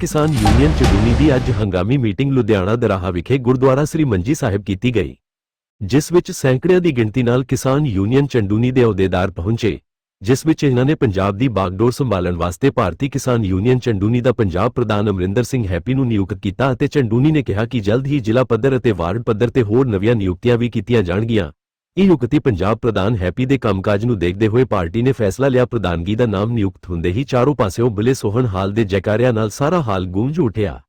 ਕਿਸਾਨ ਯੂਨੀਅਨ ਚਡੂਨੀ ਦੀ ਅੱਜ ਹੰਗਾਮੀ ਮੀਟਿੰਗ ਲੁਧਿਆਣਾ ਦਰਾਹਾ ਵਿਖੇ ਗੁਰਦੁਆਰਾ ਸ੍ਰੀ ਮੰਜੀ ਸਾਹਿਬ ਕੀਤੀ ਗਈ, ਜਿਸ ਵਿੱਚ ਸੈਂਕੜਿਆਂ ਦੀ ਗਿਣਤੀ ਨਾਲ ਕਿਸਾਨ ਯੂਨੀਅਨ ਚੰਡੂਨੀ ਦੇ ਅਹੁਦੇਦਾਰ ਪਹੁੰਚੇ, ਜਿਸ ਵਿੱਚ ਇਹਨਾਂ ਨੇ ਪੰਜਾਬ ਦੀ ਬਾਗਡੋਰ ਸੰਭਾਲਣ ਵਾਸਤੇ ਭਾਰਤੀ ਕਿਸਾਨ ਯੂਨੀਅਨ ਚੰਡੂਨੀ ਦਾ ਪੰਜਾਬ ਪ੍ਰਧਾਨ ਅਮਰਿੰਦਰ ਸਿੰਘ ਹੈਪੀ ਨੂੰ ਨਿਯੁਕਤ ਕੀਤਾ ਅਤੇ ਚੰਡੂਨੀ ਨੇ ਕਿਹਾ ਕਿ ਜਲਦ ਹੀ ਜ਼ਿਲ੍ਹਾ ਪੱਧਰ ਅਤੇ ਵਾਰਡ ਪੱਧਰ ਤੇ ਹੋਰ ਨਵੀਆਂ ਨਿਯੁਕਤੀਆਂ ਵੀ ਕੀਤੀਆਂ ਜਾਣਗੀਆਂ। ਇਹ ਨਿਯੁਕਤੀ ਪੰਜਾਬ ਪ੍ਰਧਾਨ ਹੈਪੀ ਦੇ ਕੰਮਕਾਜ ਨੂੰ ਦੇਖਦੇ ਹੋਏ ਪਾਰਟੀ ਨੇ ਫੈਸਲਾ ਲਿਆ ਪ੍ਰਧਾਨਗੀ ਦਾ ਨਾਮ ਨਿਯੁਕਤ ਹੁੰਦੇ ਹੀ ਚਾਰੋਂ ਪਾਸਿਓਂ ਬੁਲੇ ਸੋਹਣ ਹਾਲ ਦੇ ਜੈਕਾਰਿਆਂ ਨਾਲ ਸਾਰਾ ਹਾਲ ਗੂੰਜ ਉੱਠਿਆ।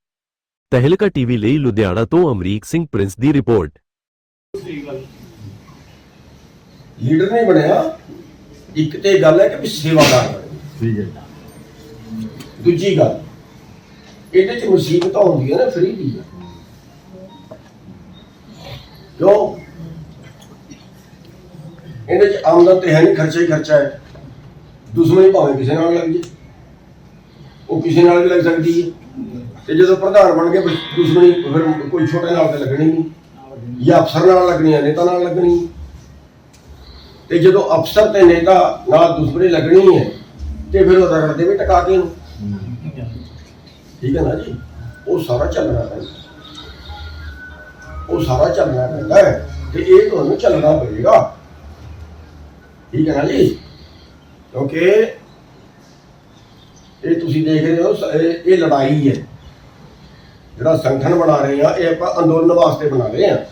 ਤਹਿਲਕਾ ਟੀਵੀ ਲਈ ਲੁਧਿਆਣਾ ਤੋਂ ਅਮਰੀਕ ਸਿੰਘ ਪ੍ਰਿੰਸ ਦੀ ਰਿਪੋਰਟ। ਲੀਡਰ ਨਹੀਂ ਬਣਿਆ ਇੱਕ ਤੇ ਗੱਲ ਹੈ ਕਿ ਵੀ ਸੇਵਾਦਾਰ ਠੀਕ ਹੈ। ਦੂਜੀ ਗੱਲ ਇਹਦੇ ਚ ਮੁਸੀਬਤਾਂ ਹੁੰਦੀਆਂ ਨੇ ਫਰੀ ਦੀ ਕਿਉਂ? ਇਹਦੇ ਚ ਆਮਦਨ ਤੇ ਹੈ ਨਹੀਂ, ਖਰਚਾ ਹੀ ਖਰਚਾ ਹੈ। ਦੁਸ਼ਮਣੀ ਭਾਵੇਂ ਕਿਸੇ ਨਾਲ ਲੱਗ ਜੇ। ਉਹ ਕਿਸੇ ਨਾਲ ਵੀ ਲੱਗ ਸਕਦੀ ਹੈ। ਤੇ ਜਦੋਂ ਪ੍ਰਧਾਨ ਬਣ ਕੇ ਦੁਸ਼ਮਣੀ ਫਿਰ ਕੋਈ ਛੋਟੇ ਨਾਲ ਤੇ ਲੱਗਣੀ ਨਹੀਂ। ਜਾਂ ਅਫਸਰ ਨਾਲ ਲੱਗਣੀ ਹੈ ਨੇਤਾ ਨਾਲ ਲੱਗਣੀ ਹੈ ਤੇ ਜਦੋਂ ਅਫਸਰ ਤੇ ਨੇਤਾ ਨਾਲ ਦੁਸ਼ਮਣੀ ਲੱਗਣੀ ਹੈ, ਤੇ ਫਿਰ ਉਹ ਰਗੜਦੇ ਵੀ ਟਕਾ ਕੇ ਠੀਕ ਹੈ ਨਾ ਜੀ? ਉਹ ਸਾਰਾ ਚੱਲਣਾ ਪੈਂਦਾ। ਉਹ ਸਾਰਾ ਚੱਲਣਾ ਪੈਂਦਾ ਹੈ। ਤੇ ਇਹ ਤੁਹਾਨੂੰ ਚੱਲਣਾ ਪਏਗਾ। ਠੀਕ ਹੈ ਨਾ ਜੀ? ਕਿਉਂਕਿ ਇਹ ਤੁਸੀਂ ਦੇਖ ਰਹੇ ਹੋ, ਇਹ ਲੜਾਈ ਹੈ। ਜਿਹੜਾ ਸੰਗਠਨ ਬਣਾ ਰਹੇ ਆ, ਇਹ ਆਪਾਂ ਅੰਦੋਲਨ ਵਾਸਤੇ ਬਣਾ ਰਹੇ ਆ।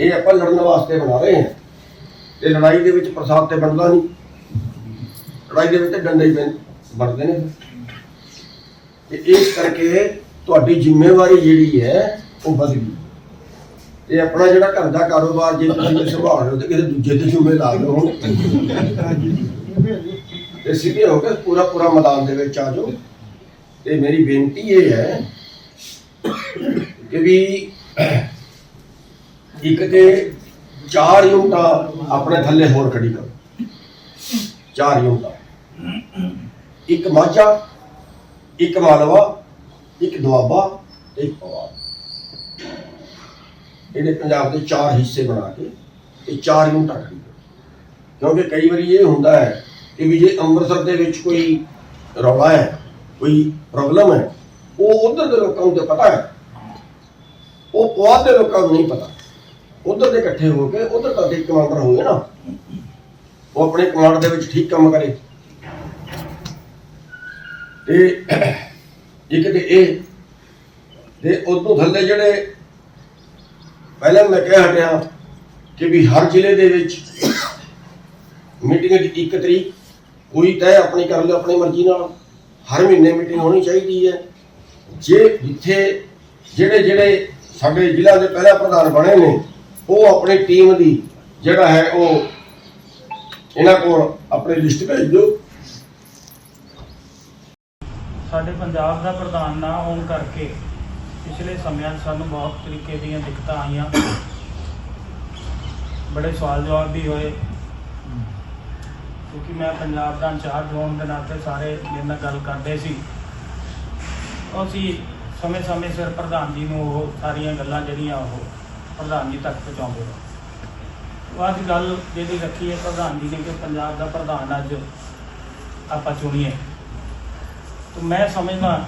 ਇਹ ਆਪਾਂ ਲੜਨ ਵਾਸਤੇ ਬਣਾ ਰਹੇ ਆ। ਤੇ ਲੜਾਈ ਦੇ ਵਿੱਚ ਪ੍ਰਸਾਦ ਤੇ ਬਣਦਾ ਨਹੀਂ। ਲੜਾਈ ਦੇ ਵਿੱਚ ਤੇ ਡੰਡੇ ਹੀ ਬਣਦੇ ਨੇ। ਤੇ ਇਸ ਕਰਕੇ ਤੁਹਾਡੀ ਜ਼ਿੰਮੇਵਾਰੀ ਜਿਹੜੀ ਹੈ, ਉਹ ਵੱਧ ਗਈ। ਤੇ ਆਪਣਾ ਜਿਹੜਾ ਘਰ ਦਾ ਕਾਰੋਬਾਰ ਜੇ ਤੁਸੀਂ ਸੰਭਾਲ ਰਹੇ ਹੋ ਤੇ ਕਿਸੇ ਦੂਜੇ ਤੇ ਜ਼ਿੰਮੇ ਲਾ ਲਓ ਹੁਣ ਤੇ ਸਿੱਧੇ ਹੋ ਕੇ ਪੂਰਾ ਪੂਰਾ ਮੈਦਾਨ ਦੇ ਵਿੱਚ ਆ ਜਾਓ। ਤੇ ਮੇਰੀ ਬੇਨਤੀ ਇਹ ਹੈ ਕਿ ਵੀ ਇੱਕ ਤੇ ਚਾਰ ਯੂਨਿਟਾਂ ਆਪਣੇ ਥੱਲੇ ਹੋਰ ਖੜੀ ਕਰੋ। ਚਾਰ ਯੂਨਿਟਾਂ। ਇੱਕ ਮਾਝਾ, ਇੱਕ ਮਾਲਵਾ, ਇੱਕ ਦੁਆਬਾ, ਇੱਕ ਪਵਾ ਇਹਦੇ ਪੰਜਾਬ ਦੇ ਚਾਰ ਹਿੱਸੇ ਬਣਾ ਕੇ ਇਹ ਚਾਰ ਯੂਨਿਟਾਂ ਖੜੀ ਕਿਉਂਕਿ ਕਈ ਵਾਰੀ ਇਹ ਹੁੰਦਾ ਹੈ ਕਿ ਵੀ ਜੇ ਅੰਮ੍ਰਿਤਸਰ ਦੇ ਵਿੱਚ ਕੋਈ ਰੌਲਾ ਹੈ, ਕੋਈ ਪ੍ਰੋਬਲਮ ਹੈ, ਉਹ ਉਧਰ ਦੇ ਲੋਕਾਂ ਨੂੰ ਤਾਂ ਪਤਾ ਹੈ। ਉਹ ਪੁਆਧ ਦੇ ਲੋਕਾਂ ਨੂੰ ਨਹੀਂ ਪਤਾ। ਉਧਰ ਦੇ ਇਕੱਠੇ ਹੋ ਕੇ ਉਧਰ ਦਾ ਇੱਕ ਕਮਾਂਡਰ ਹੋਵੇ ਨਾ। ਉਹ ਆਪਣੇ ਕਮਾਂਡ ਦੇ ਵਿੱਚ ਠੀਕ ਕੰਮ ਕਰੇ। ਤੇ ਇੱਕ ਤੇ ਇਹ, ਤੇ ਉਦੋਂ ਥੱਲੇ ਜਿਹੜੇ ਪਹਿਲਾਂ ਮੈਂ ਕਹਿ ਹਟਿਆ ਕਿ ਵੀ ਹਰ ਜ਼ਿਲ੍ਹੇ ਦੇ ਵਿੱਚ ਮੀਟਿੰਗ ਦੀ ਇੱਕ ਤਰੀਕ ਕੋਈ ਤੈਅ ਆਪਣੀ ਕਰ ਲਿਓ, ਆਪਣੀ ਮਰਜ਼ੀ ਨਾਲ। ਹਰ ਮਹੀਨੇ ਮੀਟਿੰਗ ਹੋਣੀ ਚਾਹੀਦੀ ਹੈ। ਜੇ ਜਿੱਥੇ ਜਿਹੜੇ ਜਿਹੜੇ ਸਾਡੇ ਜ਼ਿਲ੍ਹਾ ਦੇ ਪਹਿਲਾ ਪ੍ਰਧਾਨ ਬਣੇ ਨੇ, ਉਹ ਆਪਣੀ ਟੀਮ ਦੀ ਜਿਹੜਾ ਹੈ ਉਹ ਇਹਨਾਂ ਕੋਲ ਆਪਣੀ ਲਿਸਟ ਭੇਜ ਦਿਓ। ਸਾਡੇ ਪੰਜਾਬ ਦਾ ਪ੍ਰਧਾਨ ਨਾ ਹੋਣ ਕਰਕੇ ਪਿਛਲੇ ਸਮਿਆਂ 'ਚ ਸਾਨੂੰ ਬਹੁਤ ਤਰੀਕੇ ਦੀਆਂ ਦਿੱਕਤਾਂ ਆਈਆਂ। ਬੜੇ ਸਵਾਲ ਜਵਾਬ ਵੀ ਹੋਏ। ਕਿਉਂਕਿ ਮੈਂ ਪੰਜਾਬ ਦਾ ਇੰਚਾਰਜ ਹੋਣ ਦੇ ਨਾਤੇ ਸਾਰੇ ਮੇਰੇ ਨਾਲ ਗੱਲ ਕਰਦੇ ਸੀ। ਅਸੀਂ ਸਮੇਂ-ਸਮੇਂ ਸਿਰ ਪ੍ਰਧਾਨ ਜੀ ਨੂੰ ਉਹ ਸਾਰੀਆਂ ਗੱਲਾਂ ਜਿਹੜੀਆਂ ਉਹ ਪ੍ਰਧਾਨ ਜੀ ਤੱਕ ਪਹੁੰਚਾਉਂਦੇ ਰਹੇ ਅੱਜ ਗੱਲ ਜਿਹੜੀ ਰੱਖੀ ਹੈ ਪ੍ਰਧਾਨ ਜੀ ਨੇ ਕਿ ਪੰਜਾਬ ਦਾ ਪ੍ਰਧਾਨ ਅੱਜ ਆਪਾਂ ਚੁਣੀਏ। ਤਾਂ ਮੈਂ ਸਮਝਦਾ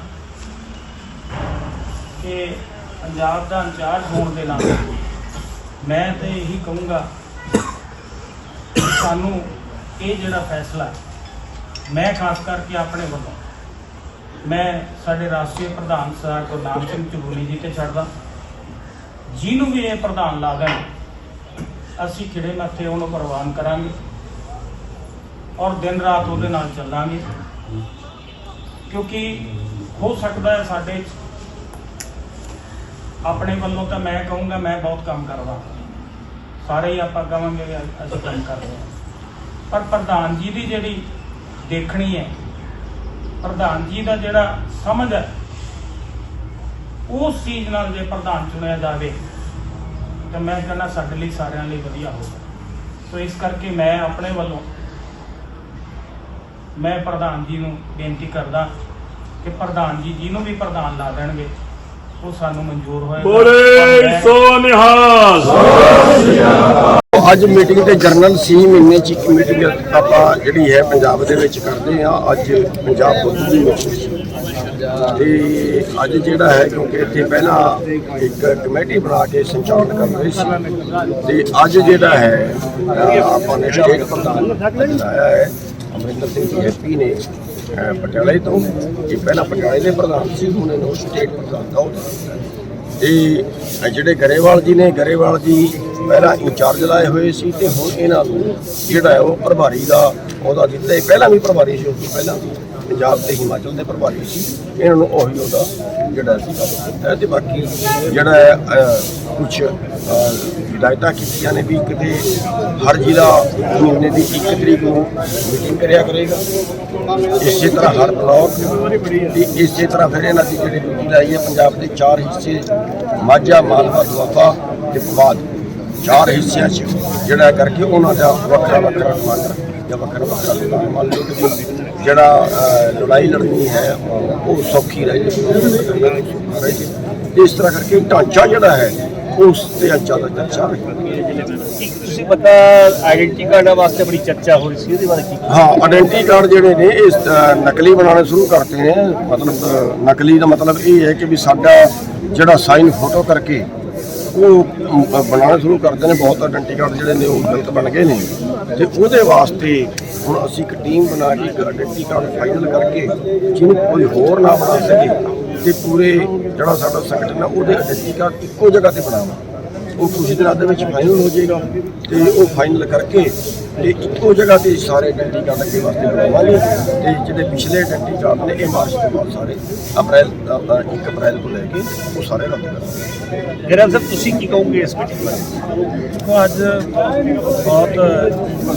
ਕਿ ਪੰਜਾਬ ਦਾ ਇੰਚਾਰਜ ਹੋਣ ਦੇ ਨਾਤੇ ਮੈਂ ਤੇ ਇਹੀ ਕਹੂੰਗਾ ਸਾਨੂੰ ਇਹ ਜਿਹੜਾ ਫੈਸਲਾ ਮੈਂ ਖਾਸ ਕਰਕੇ ਆਪਣੇ ਵੱਲੋਂ, ਮੈਂ ਸਾਡੇ ਰਾਸ਼ਟਰੀ ਪ੍ਰਧਾਨ ਸਰ ਗੁਰਨਾਮ ਸਿੰਘ ਚਬੂਲੀ ਜੀ ਤੇ ਛੱਡਦਾ, ਜਿਹਨੂੰ ਵੀ ਇਹ ਪ੍ਰਧਾਨ ਲਾ ਦੇਣ ਅਸੀਂ ਖਿੜੇ ਮੱਥੇ ਉਹਨੂੰ ਪ੍ਰਵਾਨ ਕਰਾਂਗੇ ਔਰ ਦਿਨ ਰਾਤ ਉਹਦੇ ਨਾਲ ਚੱਲਾਂਗੇ। ਕਿਉਂਕਿ ਹੋ ਸਕਦਾ ਹੈ ਸਾਡੇ 'ਚ ਆਪਣੇ ਵੱਲੋਂ ਤਾਂ ਮੈਂ ਕਹੂੰਗਾ, ਮੈਂ ਬਹੁਤ ਕੰਮ ਕਰਦਾ। ਸਾਰੇ ਹੀ ਆਪਾਂ ਕਹਾਂਗੇ ਵੀ ਅਸੀਂ ਕੰਮ ਕਰਦੇ ਹਾਂ। ਪਰ ਪ੍ਰਧਾਨ ਜੀ ਦੀ ਜਿਹੜੀ ਦੇਖਣੀ ਹੈ, ਪ੍ਰਧਾਨ ਜੀ ਦਾ ਜਿਹੜਾ ਸਮਝ ਹੈ, ਉਸ ਚੀਜ਼ ਨਾਲ ਜੇ ਪ੍ਰਧਾਨ ਚੁਣਿਆ ਜਾਵੇ, ਤਾਂ ਮੈਂ ਕਹਿੰਦਾ ਸਾਡੇ ਲਈ ਸਾਰਿਆਂ ਲਈ ਵਧੀਆ ਹੋਊਗਾ। ਸੋ ਇਸ ਕਰਕੇ ਮੈਂ ਆਪਣੇ ਵੱਲੋਂ ਮੈਂ ਪ੍ਰਧਾਨ ਜੀ ਨੂੰ ਬੇਨਤੀ ਕਰਦਾ ਕਿ ਪ੍ਰਧਾਨ ਜੀ ਜਿਹਨੂੰ ਵੀ ਪ੍ਰਧਾਨ ਲਾ ਦੇਣਗੇ ਉਹ ਸਾਨੂੰ ਮਨਜ਼ੂਰ ਹੋਏਗਾ। ਬੋਲੇ ਪਰ ਮੈਂ- ਸੋ ਨਿਹਾਲ ਅੱਜ ਮੀਟਿੰਗ ਤੇ ਜਰਨਲ ਸੀ ਮਹੀਨੇ ਚ ਇੱਕ ਮੀਟਿੰਗ ਆਪਾਂ ਜਿਹੜੀ ਹੈ ਪੰਜਾਬ ਦੇ ਵਿੱਚ ਕਰਦੇ ਆ ਅੱਜ ਪੰਜਾਬ ਤੋਂ ਦੂਜੀ meeting ਸੀ। ਤੇ ਅੱਜ ਜਿਹੜਾ ਹੈ ਕਿਉਂਕਿ ਇੱਥੇ ਪਹਿਲਾਂ ਇੱਕ ਕਮੇਟੀ ਬਣਾ ਕੇ ਸੰਚਾਲਨ ਕਰ ਰਹੀ ਸੀ। ਤੇ ਅੱਜ ਜਿਹੜਾ ਹੈ ਆਪਾਂ ਨੇ ਸਟੇਟ ਪ੍ਰਧਾਨ ਬਣਾਇਆ ਹੈ ਅਮਰਿੰਦਰ ਸਿੰਘ ਜੀ ਐਪੀ ਨੇ। ਪਟਿਆਲੇ ਤੋਂ। ਇਹ ਪਹਿਲਾਂ ਪਟਿਆਲੇ ਦੇ ਪ੍ਰਧਾਨ ਸੀ, ਹੁਣ ਇਹਨੂੰ ਸਟੇਟ ਪ੍ਰਧਾਨ ਦਾ ਅਹੁਦਾ ਤੇ ਜਿਹੜੇ ਗਰੇਵਾਲ ਜੀ ਨੇ, ਗਰੇਵਾਲ ਜੀ ਪਹਿਲਾਂ ਇੰਚਾਰਜ ਲਾਏ ਹੋਏ ਸੀ ਤੇ ਹੁਣ ਇਹਨਾਂ ਨੂੰ ਜਿਹੜਾ ਉਹ ਪ੍ਰਭਾਰੀ ਦਾ ਉਹਦਾ ਦਿੱਤਾ। ਪਹਿਲਾਂ ਵੀ ਪ੍ਰਭਾਰੀ ਸੀ, ਉਸ ਤੋਂ ਪਹਿਲਾਂ ਵੀ। ਪੰਜਾਬ ਤੇ ਹਿਮਾਚਲ ਦੇ ਪ੍ਰਭਾਰੀ ਸੀ। ਇਹਨਾਂ ਨੂੰ ਉਹੀ ਉਹਦਾ ਜਿਹੜਾ ਸੀ ਦਿੱਤਾ ਤੇ ਬਾਕੀ ਜਿਹੜਾ ਹੈ ਕੁਝ ਹਦਾਇਤਾਂ ਕੀਤੀਆਂ ਨੇ ਵੀ ਕਿਤੇ ਹਰ ਜ਼ਿਲ੍ਹਾ ਮਹੀਨੇ ਦੀ 1 ਤਰੀਕ ਨੂੰ ਮੀਟਿੰਗ ਕਰਿਆ ਕਰੇਗਾ। ਇਸੇ ਤਰ੍ਹਾਂ ਹਰ ਬਲਾਕ ਤੇ ਇਸੇ ਤਰ੍ਹਾਂ ਫਿਰ ਇਹਨਾਂ ਦੀ ਜਿਹੜੀ ਡਿਊਟੀ ਲਾਈ ਹੈ, ਪੰਜਾਬ ਦੇ ਚਾਰ ਹਿੱਸੇ, ਮਾਝਾ, ਮਾਲਵਾ, ਦੁਆਬਾ ਤੇ ਪਵਾਦ। ਚਾਰ ਹਿੱਸਿਆਂ 'ਚ ਜਿਹੜਾ ਕਰਕੇ ਉਹਨਾਂ ਦਾ ਵੱਖਰਾ ਵੱਖਰਾ ਕਮਾਂਡਰ ਜਾਂ ਵੱਖਰਾ ਵੱਖਰਾ ਵਿਭਾਗ ਮੰਨ ਲਓ ਕਿ ਜਿਹੜਾ ਲੜਾਈ ਲੜਨੀ ਹੈ ਉਹ ਸੌਖੀ ਰਹੇ ਇਸ ਤਰ੍ਹਾਂ ਕਰਕੇ ਢਾਂਚਾ ਜਿਹੜਾ ਹੈ ਉਸ ਤੇ ਜ਼ਿਆਦਾ ਚਰਚਾ ਤੁਸੀਂ ਪਤਾ ਆਇਡੈਂਟੀ ਕਾਰਡਾਂ ਵਾਸਤੇ ਬੜੀ ਚਰਚਾ ਹੋ ਰਹੀ ਸੀ ਉਹਦੇ ਬਾਰੇ ਕੀ ਹਾਂ ਆਇਡੈਂਟੀ ਕਾਰਡ ਜਿਹੜੇ ਨੇ ਇਹ ਅ, ਨਕਲੀ ਬਣਾਉਣੇ ਸ਼ੁਰੂ ਕਰਤੇ ਨੇ। ਮਤਲਬ ਨਕਲੀ ਦਾ ਮਤਲਬ ਇਹ ਹੈ ਕਿ ਵੀ ਸਾਡਾ ਜਿਹੜਾ ਸਾਈਨ ਫੋਟੋ ਕਰਕੇ ਉਹ ਅਮ, ਅ, ਸ਼ੁਰੂ ਕਰਦੇ ਨੇ ਬਹੁਤ ਆਇਡੈਂਟੀ ਕਾਰਡ ਜਿਹੜੇ ਨੇ ਉਹ ਗਲਤ ਬਣ ਗਏ ਨੇ। ਤੇ ਉਹਦੇ ਵਾਸਤੇ ਹੁਣ ਅਸੀਂ ਇੱਕ ਟੀਮ ਬਣਾ ਕੇ ਇੱਕ ਆਇਡੈਂਟੀ ਕਾਰਡ ਫਾਈਨਲ ਕਰਕੇ ਜਿਹਨੂੰ ਕੋਈ ਹੋਰ ਨਾ ਬਣਾ ਸਕੇ ਤੇ ਪੂਰੇ ਜਿਹੜਾ ਸਾਡਾ ਸੰਗਠਨ ਹੈ ਉਹਦੇ ਆਇਡੈਂਟੀ ਕਾਰਡ ਇੱਕੋ ਜਗ੍ਹਾ ਤੇ ਬਣਾਵਾਂ ਉਹ ਕੁਝ ਦਿਨਾਂ ਦੇ ਵਿੱਚ ਫਾਈਨਲ ਹੋ ਜਾਏਗਾ ਤੇ ਉਹ ਫਾਈਨਲ ਕਰਕੇ ਤੇ ਇੱਕੋ ਜਗ੍ਹਾ ਤੇ ਸਾਰੇ ਆਇਡੈਂਟੀ ਕਾਰਡ ਅੱਗੇ ਵਾਸਤੇ ਬਣਾਵਾਂਗੇ ਤੇ ਜਿਹੜੇ ਪਿਛਲੇ ਆਇਡੈਂਟੀ ਕਾਰਡ ਨੇ ਇਹ ਮਾਰਚ ਤੋਂ ਬਾਅਦ ਸਾਰੇ ਅਪ੍ਰੈਲ ਆਪਣਾ 1 ਅਪ੍ਰੈਲ ਤੋਂ ਲੈ ਕੇ ਉਹ ਸਾਰੇ ਰੱਦ ਕਰਾਂਗੇ। ਗਰਮ ਸਾਹਿਬ ਤੁਸੀਂ ਕੀ ਕਹੋਗੇ ਇਸ ਮੀਟਿੰਗ ਬਾਰੇ? ਅੱਜ ਬਹੁਤ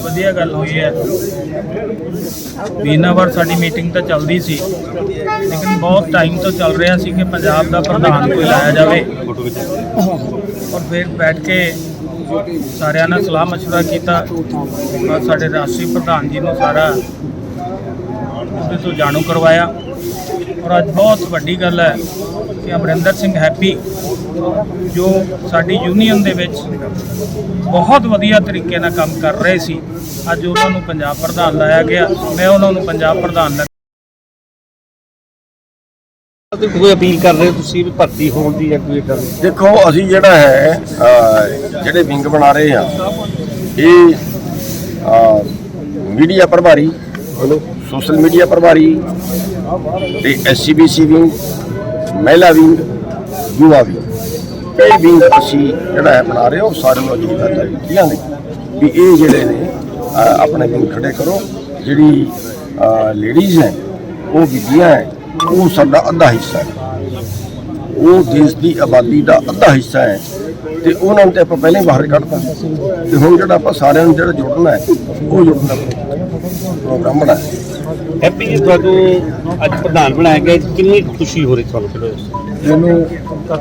ਵਧੀਆ ਗੱਲ ਹੋਈ ਹੈ। ਮਹੀਨਾਵਾਰ ਸਾਡੀ ਮੀਟਿੰਗ ਤਾਂ ਚੱਲਦੀ ਸੀ ਲੇਕਿਨ ਬਹੁਤ ਟਾਈਮ ਤੋਂ ਚੱਲ ਰਿਹਾ ਸੀ ਕਿ ਪੰਜਾਬ ਦਾ ਪ੍ਰਧਾਨ ਕੋਈ ਲਾਇਆ ਜਾਵੇ। ਔਰ ਫਿਰ ਬੈਠ ਕੇ ਸਾਰਿਆਂ ਨਾਲ ਸਲਾਹ ਮਸ਼ਵਰਾ ਕੀਤਾ। ਔਰ ਸਾਡੇ ਰਾਸ਼ਟਰੀ ਪ੍ਰਧਾਨ ਜੀ ਨੂੰ ਸਾਰਾ ਉਹਦੇ ਤੋਂ ਜਾਣੂ ਕਰਵਾਇਆ। ਔਰ ਅੱਜ ਬਹੁਤ ਵੱਡੀ ਗੱਲ ਹੈ ਕਿ ਅਮਰਿੰਦਰ ਸਿੰਘ ਹੈਪੀ, ਜੋ ਸਾਡੀ ਯੂਨੀਅਨ ਦੇ ਵਿੱਚ ਬਹੁਤ ਵਧੀਆ ਤਰੀਕੇ ਨਾਲ ਕੰਮ ਕਰ ਰਹੇ ਸੀ, ਅੱਜ ਉਹਨਾਂ ਨੂੰ ਪੰਜਾਬ ਪ੍ਰਧਾਨ ਲਾਇਆ ਗਿਆ। ਮੈਂ ਉਹਨਾਂ ਨੂੰ ਪੰਜਾਬ ਪ੍ਰਧਾਨ ਲ- ਤੇ ਕੋਈ ਅਪੀਲ ਕਰ ਰਹੇ ਹੋ ਤੁਸੀਂ ਵੀ ਭਰਤੀ ਹੋਣ ਦੀ ਜਾਂ ਕੋਈ ਕਰ ਦੇਖੋ ਅਸੀਂ ਜਿਹੜਾ ਹੈ ਅਹ, ਜਿਹੜੇ ਵਿੰਗ ਬਣਾ ਰਹੇ ਆ ਇਹ ਮੀਡੀਆ ਪ੍ਰਭਾਰੀ ਸੋਸ਼ਲ ਮੀਡੀਆ ਪ੍ਰਭਾਰੀ ਤੇ ਐਸਸੀਬੀਸੀ ਵਿੰਗ ਮਹਿਲਾ ਵਿੰਗ ਯੁਵਾ ਵਿੰਗ। ਇਹ ਵਿੰਗ ਅਸੀਂ ਜਿਹੜਾ ਹੈ ਬਣਾ ਰਹੇ ਹਾਂ ਉਹ ਸਾਰੇ ਨੂੰ ਕਰਦਾ ਕੀਤੀਆਂ ਨੇ ਵੀ ਇਹ ਜਿਹੜੇ ਨੇ ਅਹ, ਆਪਣੇ ਵਿੰਗ ਖੜੇ ਕਰੋ। ਜਿਹੜੀ ਲੇਡੀਜ਼ ਹੈ ਉਹ ਬੀਬੀਆਂ ਹੈ ਉਹ ਸਾਡਾ ਅੱਧਾ ਹਿੱਸਾ ਹੈ। ਉਹ ਦੇਸ਼ ਦੀ ਆਬਾਦੀ ਦਾ ਅੱਧਾ ਹਿੱਸਾ ਹੈ ਤੇ ਉਹਨਾਂ ਨੂੰ ਤੇ ਆਪਾਂ ਪਹਿਲਾਂ ਹੀ ਬਾਹਰ ਕੱਢਤਾ। ਤੇ ਹੁਣ ਜਿਹੜਾ ਆਪਾਂ ਸਾਰਿਆਂ ਨੂੰ ਜਿਹੜਾ ਜੁੜਨਾ ਹੈ ਉਹ ਜੁੜਨ ਪ੍ਰੋਗਰਾਮ ਬਣਾਇਆ। ਹੈਪੀ ਜੀ ਤੁਹਾਨੂੰ ਅੱਜ ਪ੍ਰਧਾਨ ਬਣਾਇਆ ਗਿਆ। ਕਿੰਨੀ ਖੁਸ਼ੀ ਹੋ ਰਹੀ ਤੁਹਾਨੂੰ ਫਿਰ? ਮੈਨੂੰ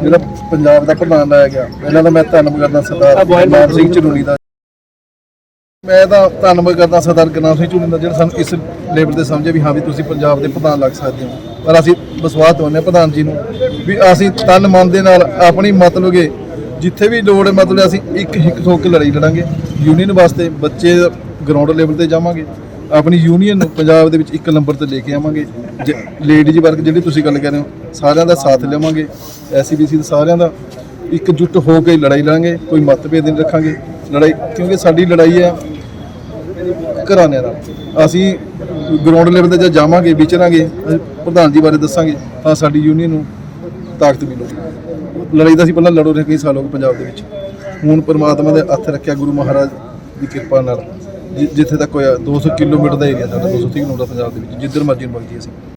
ਜਿਹੜਾ ਪੰਜਾਬ ਦਾ ਪ੍ਰਧਾਨ ਲਾਇਆ ਗਿਆ ਇਹਨਾਂ ਦਾ ਮੈਂ ਧੰਨਵਾਦ ਕਰਦਾ ਸਰਦਾਰ ਗੁਰਨਾਮ ਸਿੰਘ ਝਰੂਣੀ ਦਾ। ਮੈਂ ਤਾਂ ਧੰਨਵਾਦ ਕਰਦਾ ਸਰਦਾਰ ਗੁਰਨਾਮ ਸਿੰਘ ਝਰੂਣੀ ਦਾ, ਜਿਹੜਾ ਸਾਨੂੰ ਇਸ ਲੈਵਲ ਤੇ ਸਮਝੇ ਵੀ ਹਾਂ ਵੀ ਤੁਸੀਂ ਪੰਜਾਬ ਦੇ ਪ੍ਰਧਾਨ ਲੱਗ ਸਕਦੇ ਹੋ। ਪਰ ਅਸੀਂ ਵਿਸ਼ਵਾਸ ਦਵਾਉਂਦੇ ਹਾਂ ਪ੍ਰਧਾਨ ਜੀ ਨੂੰ ਵੀ ਅਸੀਂ ਤਨ ਮਨ ਦੇ ਨਾਲ ਆਪਣੀ ਮਤਲਬ ਕਿ ਜਿੱਥੇ ਵੀ ਲੋੜ ਹੈ ਮਤਲਬ ਅਸੀਂ ਇੱਕ ਹਿੱਕ ਹੋ ਕੇ ਲੜਾਈ ਲੜਾਂਗੇ। ਯੂਨੀਅਨ ਵਾਸਤੇ ਬੱਚੇ ਗਰਾਊਂਡ ਲੈਵਲ ਤੇ ਜਾਵਾਂਗੇ। ਆਪਣੀ ਯੂਨੀਅਨ ਨੂੰ ਪੰਜਾਬ ਦੇ ਵਿੱਚ ਇੱਕ ਨੰਬਰ ਤੇ ਲੈ ਕੇ ਆਵਾਂਗੇ। ਲੇਡੀਜ਼ ਵਰਗ ਜਿਹੜੀ ਤੁਸੀਂ ਗੱਲ ਕਰ ਰਹੇ ਹੋ, ਸਾਰਿਆਂ ਦਾ ਸਾਥ ਲਵਾਂਗੇ। ਐਸਸੀਬੀਸੀ ਦੇ ਸਾਰਿਆਂ ਦਾ ਇੱਕ ਜੁੱਟ ਹੋ ਕੇ ਲੜਾਈ ਲੜਾਂਗੇ। ਕੋਈ ਮਤਭੇਦ ਨਹੀਂ ਰੱਖਾਂਗੇ। ਲੜਾਈ ਕਿਉਂਕਿ ਸਾਡੀ ਲੜਾਈ ਹੈ ਘਰਾਣਿਆਂ ਨਾਲ ਅਸੀਂ ਗਰਾਊਂਡ ਲੈਵਲ ਤੇ ਜੇ ਜਾਵਾਂਗੇ ਵਿਚਰਾਂਗੇ ਪ੍ਰਧਾਨ ਜੀ ਬਾਰੇ ਦੱਸਾਂਗੇ ਤਾਂ ਸਾਡੀ ਯੂਨੀਅਨ ਨੂੰ ਤਾਕਤ ਮਿਲੂਗੀ ਲੜਾਈ ਤਾਂ ਅਸੀਂ ਪਹਿਲਾਂ ਲੜੋ ਰਹੇ ਕਈ ਸਾਲ ਹੋ ਗਏ ਪੰਜਾਬ ਦੇ ਵਿੱਚ। ਹੁਣ ਪਰਮਾਤਮਾ ਦੇ ਹੱਥ ਰੱਖਿਆ ਗੁਰੂ ਮਹਾਰਾਜ ਦੀ ਕਿਰਪਾ ਨਾਲ, ਜਿ- ਜਿੱਥੇ ਤੱਕ ਹੋਇਆ 200 ਕਿਲੋਮੀਟਰ ਦਾ ਏਰੀਆ ਸਾਡਾ 230 ਕਿਲੋਮੀਟਰ ਪੰਜਾਬ ਦੇ ਵਿੱਚ, ਜਿੱਧਰ ਮਰਜ਼ੀ ਨੂੰ ਵਗ ਜਾਈਏ ਅਸੀਂ।